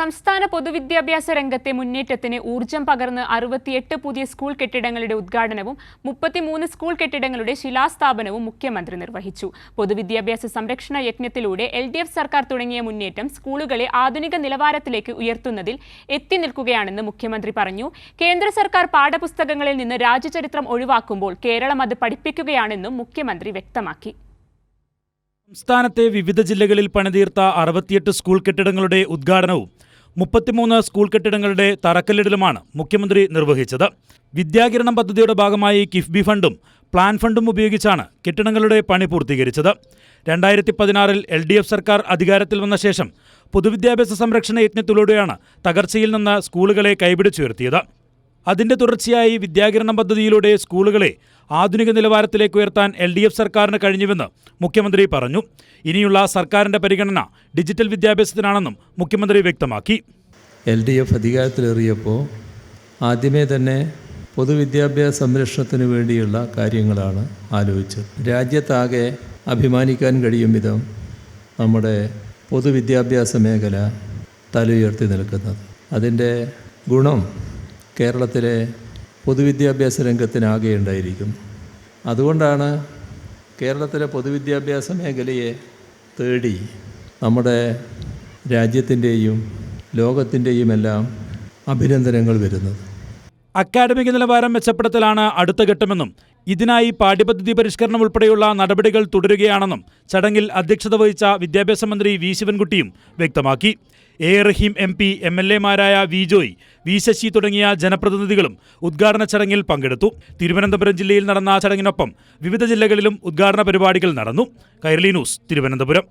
സംസ്ഥാന പൊതുവിദ്യാഭ്യാസ രംഗത്തെ മുന്നേറ്റത്തിന് ഊർജം പകർന്ന് അറുപത്തിയെട്ട് പുതിയ സ്കൂൾ കെട്ടിടങ്ങളുടെ ഉദ്ഘാടനവും മുപ്പത്തിമൂന്ന് സ്കൂൾ കെട്ടിടങ്ങളുടെ ശിലാസ്ഥാപനവും മുഖ്യമന്ത്രി നിർവഹിച്ചു. പൊതുവിദ്യാഭ്യാസ സംരക്ഷണ യജ്ഞത്തിലൂടെ എൽ സർക്കാർ തുടങ്ങിയ മുന്നേറ്റം സ്കൂളുകളെ ആധുനിക നിലവാരത്തിലേക്ക് ഉയർത്തുന്നതിൽ എത്തി നിൽക്കുകയാണെന്ന് മുഖ്യമന്ത്രി പറഞ്ഞു. കേന്ദ്ര സർക്കാർ പാഠപുസ്തകങ്ങളിൽ നിന്ന് രാജ്യചരിത്രം ഒഴിവാക്കുമ്പോൾ കേരളം അത് പഠിപ്പിക്കുകയാണെന്നും മുഖ്യമന്ത്രി വ്യക്തമാക്കി. സംസ്ഥാനത്തെ വിവിധ ജില്ലകളിൽ പണിതീർത്ത അറുപത്തിയെട്ട് സ്കൂൾ കെട്ടിടങ്ങളുടെ ഉദ്ഘാടനവും മുപ്പത്തിമൂന്ന് സ്കൂൾ കെട്ടിടങ്ങളുടെ തറക്കല്ലിടലുമാണ് മുഖ്യമന്ത്രി നിർവഹിച്ചത്. വിദ്യാകിരണം പദ്ധതിയുടെ ഭാഗമായി കിഫ്ബി ഫണ്ടും പ്ലാൻ ഫണ്ടും ഉപയോഗിച്ചാണ് കെട്ടിടങ്ങളുടെ പണി പൂർത്തീകരിച്ചത്. രണ്ടായിരത്തി പതിനാറിൽ എൽ ഡി എഫ് സർക്കാർ അധികാരത്തിൽ വന്ന ശേഷം പൊതുവിദ്യാഭ്യാസ സംരക്ഷണ യജ്ഞത്തിലൂടെയാണ് തകർച്ചയിൽ നിന്ന് സ്കൂളുകളെ കൈപിടിച്ചുയർത്തിയത്. അതിന്റെ തുടർച്ചയായി വിദ്യാകിരണം പദ്ധതിയിലൂടെ സ്കൂളുകളെ ആധുനിക നിലവാരത്തിലേക്ക് ഉയർത്താൻ എൽ ഡി എഫ് സർക്കാരിന് കഴിഞ്ഞുവെന്ന് മുഖ്യമന്ത്രി പറഞ്ഞു. ഇനിയുള്ള സർക്കാരിന്റെ പരിഗണന ഡിജിറ്റൽ വിദ്യാഭ്യാസത്തിനാണെന്നും മുഖ്യമന്ത്രി വ്യക്തമാക്കി. എൽ ഡി എഫ് അധികാരത്തിലേറിയപ്പോൾ ആദ്യമേ തന്നെ പൊതുവിദ്യാഭ്യാസ സംരക്ഷണത്തിന് വേണ്ടിയുള്ള കാര്യങ്ങളാണ് ആലോചിച്ചത്. രാജ്യത്താകെ അഭിമാനിക്കാൻ കഴിയും വിധം നമ്മുടെ പൊതുവിദ്യാഭ്യാസ മേഖല തലയുയർത്തി നിൽക്കുന്നത്. അതിന്റെ ഗുണം കേരളത്തിലെ പൊതുവിദ്യാഭ്യാസ രംഗത്തിനാകെ ഉണ്ടായിരിക്കും. അതുകൊണ്ടാണ് കേരളത്തിലെ പൊതുവിദ്യാഭ്യാസ മേഖലയെ തേടി നമ്മുടെ രാജ്യത്തിന്റെയും ലോകത്തിന്റെയും എല്ലാം അഭിനന്ദനങ്ങൾ വരുന്നത്. അക്കാഡമിക നിലവാരം മെച്ചപ്പെടുത്തലാണ് അടുത്ത ഘട്ടമെന്നും ഇതിനായി പാഠ്യപദ്ധതി പരിഷ്കരണം ഉൾപ്പെടെയുള്ള നടപടികൾ തുടരുകയാണെന്നും ചടങ്ങിൽ അധ്യക്ഷത വഹിച്ച വിദ്യാഭ്യാസ മന്ത്രി വി. ശിവൻകുട്ടിയും വ്യക്തമാക്കി. A. Rahim M. P M. L. എമാരായ V. Joy V. Sasi തുടങ്ങിയ ജനപ്രതിനിധികളും ഉദ്ഘാടന ചടങ്ങിൽ പങ്കെടുത്തു. തിരുവനന്തപുരം ജില്ലയിൽ നടന്ന ചടങ്ങിനൊപ്പം വിവിധ ജില്ലകളിലും ഉദ്ഘാടന പരിപാടികൾ നടന്നു. കൈരളി ന്യൂസ് തിരുവനന്തപുരം.